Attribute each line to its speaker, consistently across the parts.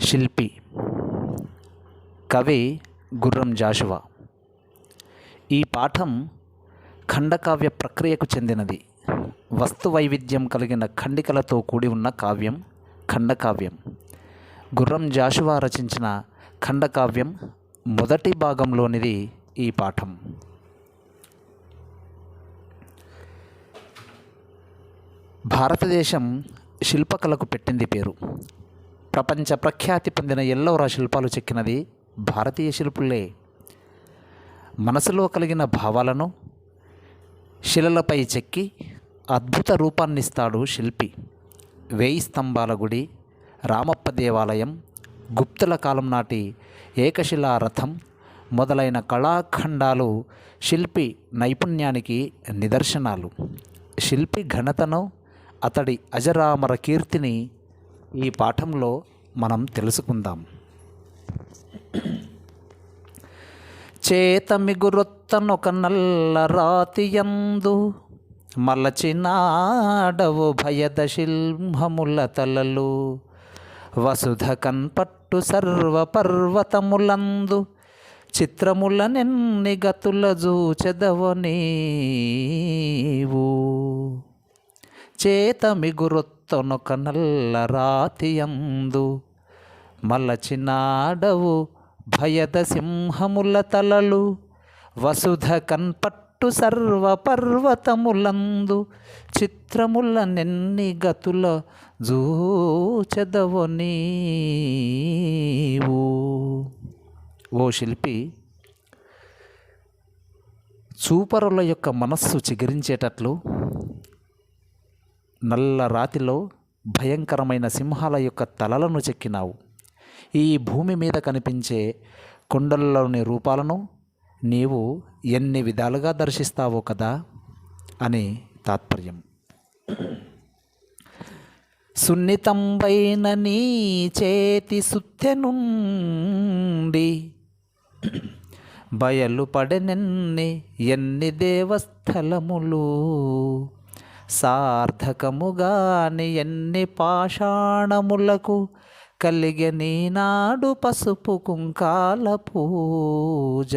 Speaker 1: శిల్పి. కవి గుర్రం జాషువా. ఈ పాఠం ఖండకావ్య ప్రక్రియకు చెందినది. వస్తు వైవిధ్యం కలిగిన ఖండికలతో కూడి ఉన్న కావ్యం ఖండకావ్యం. గుర్రం జాషువా రచించిన ఖండకావ్యం మొదటి భాగంలోనిది ఈ పాఠం. భారతదేశం శిల్పకళకు పెట్టింది పేరు. ప్రపంచ ప్రఖ్యాతి పొందిన ఎల్లవరా శిల్పాలు చెక్కినది భారతీయ శిల్పులే. మనసులో కలిగిన భావాలను శిలలపై చెక్కి అద్భుత రూపాన్నిస్తాడు శిల్పి. వేయి స్తంభాల గుడి రామప్ప దేవాలయం గుప్తుల కాలం నాటి ఏకశిలా రథం మొదలైన కళాఖండాలు శిల్పి నైపుణ్యానికి నిదర్శనాలు. శిల్పి ఘనతను అతడి అజరామర కీర్తిని ఈ పాఠంలో మనం తెలుసుకుందాం. చేతమిగురొత్తనొక నల్ల రాతియందు మలచినాడవు భయద శిల్హముల తలలు వసుధ కన్పట్టు సర్వ పర్వతములందు చిత్రముల నెన్ని గతుల జూచెదవ నీవు చేతమిగురొత్తనొక నల్ల రాతియందు మలచినాడవు భయద సింహముల తలలు వసుధ కన్పట్టు సర్వ పర్వతములందు చిత్రముల నెన్ని గతుల జూచెదవు నీవు. ఓ శిల్పి చూపరుల యొక్క మనస్సు చిగురించేటట్లు నల్ల రాతిలో భయంకరమైన సింహాల యొక్క తలలను చెక్కినావు. ఈ భూమి మీద కనిపించే కొండలలోని రూపాలను నీవు ఎన్ని విధాలుగా దర్శిస్తావో కదా? అని తాత్పర్యం. సున్నితంబైన నీ చేతి సుత్తె నుండి బయలు ఎన్ని దేవస్థలములు? సార్థకముగాని ఎన్ని పాషాణములకు కలిగని నీనాడు పసుపు కుంకాల పూజ.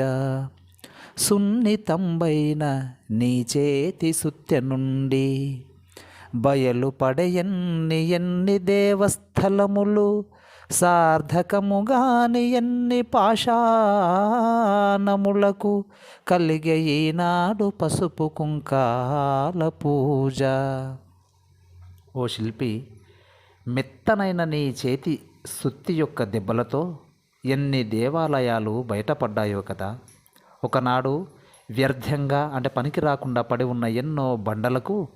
Speaker 1: సున్నితంబైన నీ చేతి సుత్య నుండి బయలు ఎన్ని ఎన్ని దేవస్థలములు సార్థకముగాని ఎన్ని పాషాణములకు కలిగే ఈనాడు పసుపు కుంకాల పూజ. ఓ శిల్పి మెత్తనైన నీ చేతి సుత్తి యొక్క దెబ్బలతో ఎన్ని దేవాలయాలు బయటపడ్డాయో కదా. ఒకనాడు వ్యర్థంగా అంటే పనికి రాకుండా పడి ఉన్న ఎన్నో బండలకు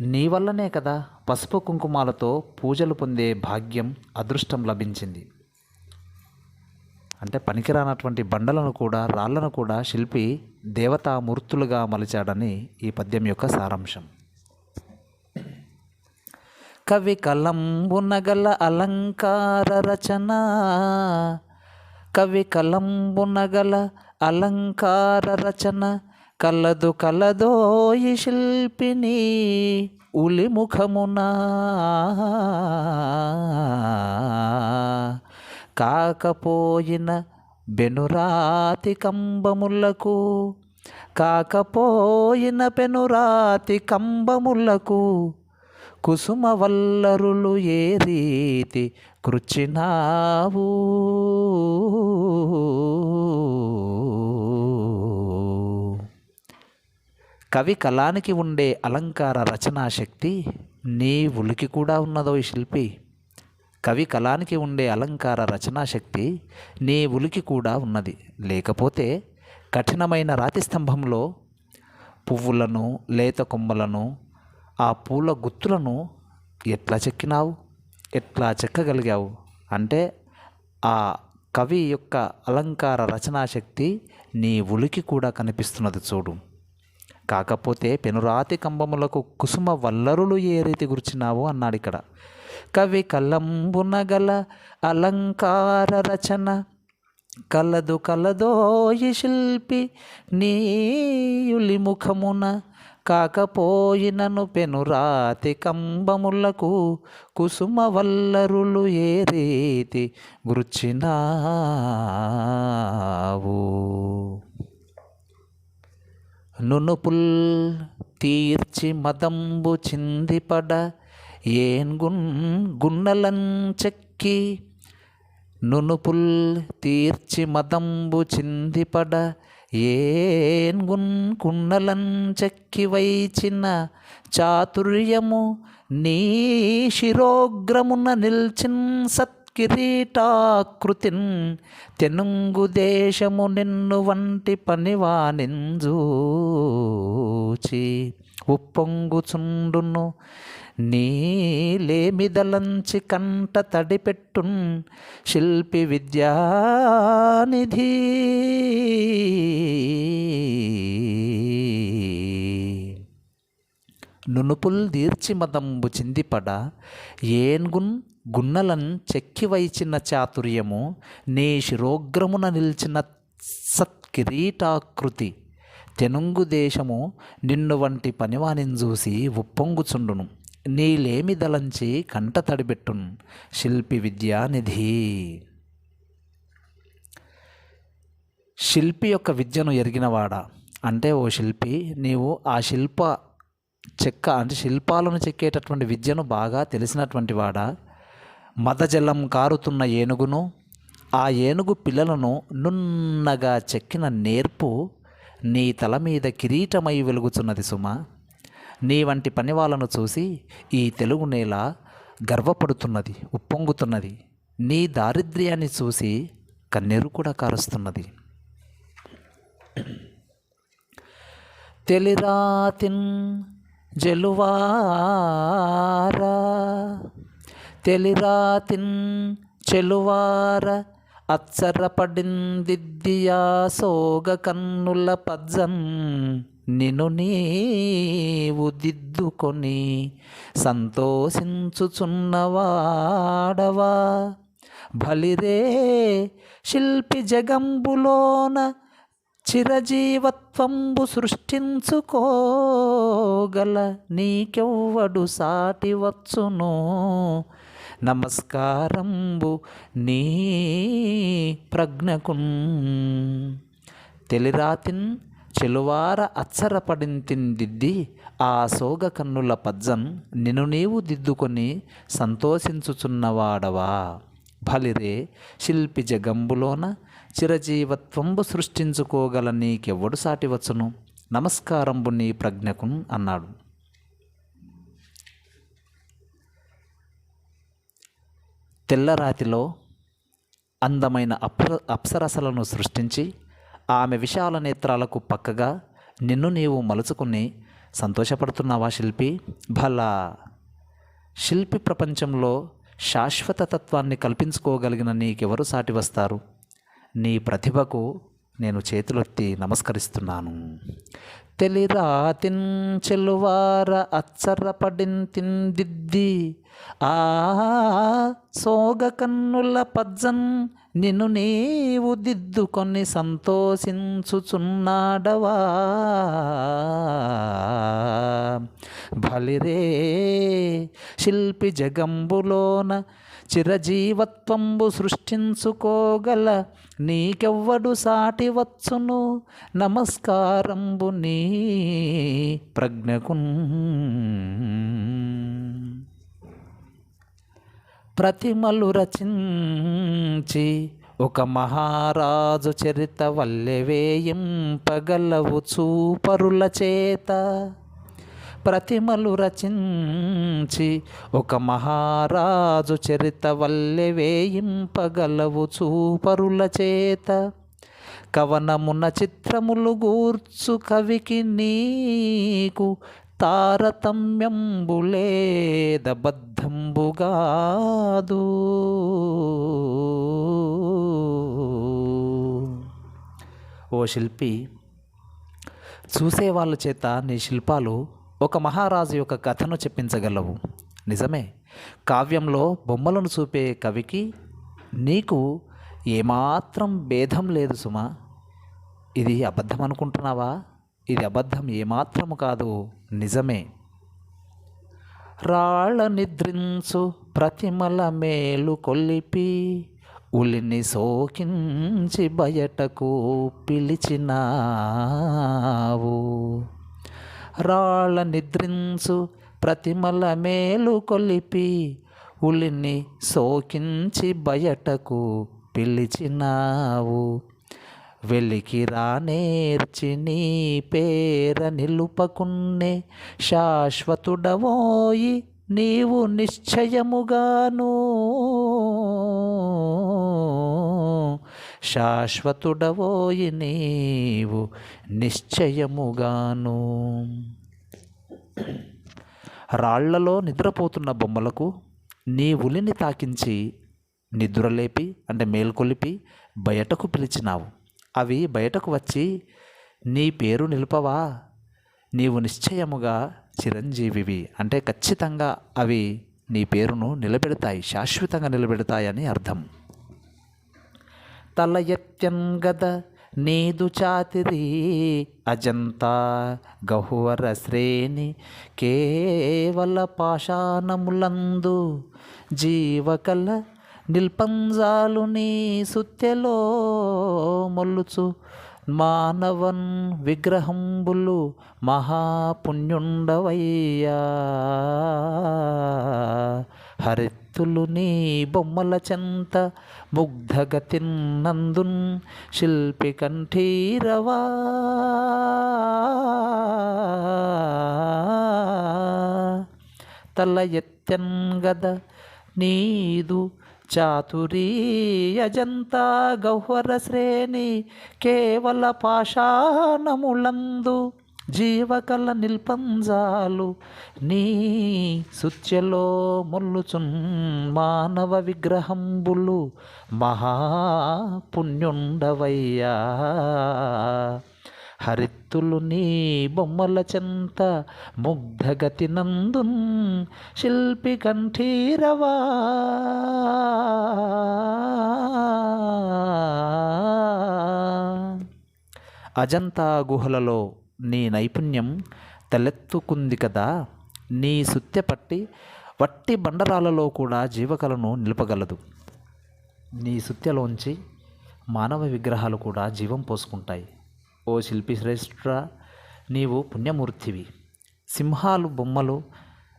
Speaker 1: నీ వల్లనే కదా పసుపు కుంకుమాలతో పూజలు పొందే భాగ్యం అదృష్టం లభించింది. అంటే పనికిరానటువంటి బండలను కూడా రాళ్ళను కూడా శిల్పి దేవతామూర్తులుగా మలిచాడని ఈ పద్యం యొక్క సారాంశం. కవి కలంబునగల అలంకార రచన కవి కలంబునగల అలంకార రచన కలదు కలదోయి శిల్పిని ఉలిముఖమునా. కాకపోయిన బెనురాతి కంబములకు కాకపోయిన పెనురాతి కంబములకు కుసుమ వల్లరులు ఏ రీతి కృచ్చినావు కవి కళానికి ఉండే అలంకార రచనా శక్తి నీ ఉలికి కూడా ఉన్నదో ఈ శిల్పి. కవి కళానికి ఉండే అలంకార రచనా శక్తి నీ ఉలికి కూడా ఉన్నది. లేకపోతే కఠినమైన రాతి స్తంభంలో పువ్వులను లేత కొమ్మలను ఆ పూల గుత్తులను ఎట్లా చెక్కినావు? ఎట్లా చెక్కగలిగావు? అంటే ఆ కవి యొక్క అలంకార రచనా శక్తి నీ ఉలికి కూడా కనిపిస్తున్నది చూడు. కాకపోతే పెనురాతి కంబములకు కుసుమ వల్లరులు ఏ రీతి గుర్చినావు అన్నాడు ఇక్కడ. కవి కలంబునగల అలంకార రచన కలదు కలదోయి శిల్పి నీయులి ముఖమున కాకపోయినను పెనురాతి కంబములకు కుసుమ వల్లరులు ఏ రీతి గుర్చినావు. నునుపుల్ తీర్చి మదంబు చిందిపడ ఏన్గున్ గున్నలం చెక్కి. నునుపుల్ తీర్చి మదంబు చిందిపడ ఏన్గున్ కుండలం చెక్కి వైచిన చాతుర్యము నీ శిరోగ్రమున నిల్చిన్ కిరీటాకృతిన్ తెనుంగు దేశము నిన్ను వంటి పనివానింజూచి ఉప్పొంగుచుండును నీలేమిదలంచి కంట తడిపెట్టున్ శిల్పి విద్యానిధి. నునుపుల్ దీర్చి మదంబు చిందిపడ ఏన్గున్ గున్నలన్ చెక్కివైచిన చాతుర్యము నీ శిరోగ్రమున నిలిచిన సత్కిరీటాకృతి. తెనుంగు దేశము నిన్ను వంటి పనివానిని చూసి ఉప్పొంగుచుండును. నీలేమి దలంచి కంట తడిబెట్టును శిల్పి విద్యానిధి. శిల్పి యొక్క విద్యను ఎరిగినవాడా? అంటే ఓ శిల్పి నీవు ఆ శిల్ప చెక్క అంటే శిల్పాలను చెక్కేటటువంటి విద్యను బాగా తెలిసినటువంటి వాడా? మదజలం కారుతున్న ఏనుగును ఆ ఏనుగు పిల్లలను నున్నగా చెక్కిన నేర్పు నీ తల మీద కిరీటమై వెలుగుచున్నది సుమా. నీ వంటి పనివాళ్ళను చూసి ఈ తెలుగు నేల గర్వపడుతున్నది ఉప్పొంగుతున్నది. నీ దారిద్ర్యాన్ని చూసి కన్నీరు కూడా కారుస్తున్నది. తెలిరాతిన్ జలువారా తెలిరాతిన్ చెలువార అచ్చరపడిందిద్దియా సోగ కన్నుల పజ్జన్ నిను నీవు దిద్దుకొని సంతోషించుచున్నవాడవా? బలిరే శిల్పి జగంబులోన చిరజీవత్వంబు సృష్టించుకోగల నీకెవ్వడు సాటివచ్చును? నమస్కారంబు నీ ప్రజ్ఞకున్. తెలిరాతిన్ చెలువార అచ్చరపడింతిందిద్ది ఆ సోగ కన్నుల పజ్జన్ నిన్ను నీవు దిద్దుకొని సంతోషించుచున్నవాడవా? ఫలిరే శిల్పి జగంబులోన చిరజీవత్వంబు సృష్టించుకోగల నీకెవ్వడు సాటివచ్చును? నమస్కారంబు నీ ప్రజ్ఞకుం అన్నాడు. తెల్లరాతిలో అందమైన అప్ర అప్సరసలను సృష్టించి ఆమె విశాల నేత్రాలకు పక్కగా నిన్ను నీవు మలుచుకుని సంతోషపడుతున్నావా శిల్పి? భలా శిల్పి ప్రపంచంలో శాశ్వత తత్వాన్ని కల్పించుకోగలిగిన నీకెవరు సాటి వస్తారు? నీ ప్రతిభకు నేను చేతులెత్తి నమస్కరిస్తున్నాను. తెలిరాతిన్ చెలువార అచ్చరపడింతిందిద్ది ఆ సోగ కన్నుల పజ్జన్ నిన్ను నీవు దిద్దుకొని సంతోషించుచున్నాడవా? బలిరే శిల్పి జగంబులోన చిరజీవత్వంబు సృష్టించుకోగల నీకెవ్వడు సాటి వచ్చును? నమస్కారంబు నీ ప్రజ్ఞకున్. ప్రతిమలు రచించి ఒక మహారాజు చరిత వల్లె వేయింపగలవు చూపరుల చేత. ప్రతిమలు రచించి ఒక మహారాజు చరిత వల్లె వేయింపగలవు చూపరుల చేత. కవనమున చిత్రములు గూర్చు కవికి నీకు తారతమ్యంబులేదబద్ధంబుగాదు. ఓ శిల్పి చూసే వాళ్ళ చేత నీ శిల్పాలు ఒక మహారాజు యొక్క కథను చెప్పించగలవు. నిజమే కావ్యంలో బొమ్మలను చూపే కవికి నీకు ఏమాత్రం భేదం లేదు సుమా. ఇది అబద్ధం అనుకుంటున్నావా? ఇది అబద్ధం ఏమాత్రము కాదు నిజమే. రాళ్ళ నిద్రించు ప్రతిమల మేలు కొల్లిపి ఉలిని సోకించి బయటకు పిలిచినావు. రాళ్ళ నిద్రించు ప్రతిమల మేలు కొలిపి ఉలిని సోకించి బయటకు పిలిచినావు. వెలికి రానేర్చి నీ పేర నిలుపకున్నే శాశ్వతుడవోయి నీవు నిశ్చయముగాను. శాశ్వతుడవోయి నీవు నిశ్చయముగాను. రాళ్ళలో నిద్రపోతున్న బొమ్మలకు నీ ఉలిని తాకించి నిద్రలేపి అంటే మేల్కొలిపి బయటకు పిలిచినావు. అవి బయటకు వచ్చి నీ పేరు నిలుపవా? నీవు నిశ్చయముగా చిరంజీవివి. అంటే ఖచ్చితంగా అవి నీ పేరును నిలబెడతాయి శాశ్వతంగా నిలబెడతాయని అర్థం. తల ఎత్యన్ గద నీదు చాతిరి అజంతా గహువర శ్రేణి కేవల పాషాణములందు జీవకల నిల్పంజాలు నీ సుత్తెలో మొల్లుచు. మానవన్ విగ్రహంబులు మహాపుణ్యుండవయ్యా. హరిత్తులు నీ బొమ్మల చెంత ముగ్ధగతిన్నందున్ శిల్పి కంఠీరవా తల ఎత్తెన్ గద నీదు చాతురీయజంతా గహ్వర శ్రేణి కేవల పాషాణములందు జీవకల నిల్పంజాలు. నీ సుత్యలో మొల్లుచున్ మానవ విగ్రహంబులు మహాపుణ్యుండవయ్యా. హరిత్తులు నీ బొమ్మల చెంత ముగ్ధగతి నందున్ శిల్పి కంఠీరవా. అజంతా గుహలలో నీ నైపుణ్యం తలెత్తుకుంది కదా నీ సుత్యపట్టి వట్టి బండరాలలో కూడా జీవకలను నిలపగలదు. నీ సుత్యలోంచి మానవ విగ్రహాలు కూడా జీవం పోసుకుంటాయి. ఓ శిల్పి శ్రేష్ఠ నీవు పుణ్యమూర్తివి. సింహాలు బొమ్మలు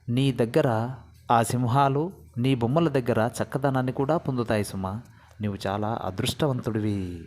Speaker 1: నీ దగ్గర ఆ సింహాలు నీ బొమ్మల దగ్గర చక్కదనాన్ని కూడా పొందుతాయి సుమా. నీవు చాలా అదృష్టవంతుడివి.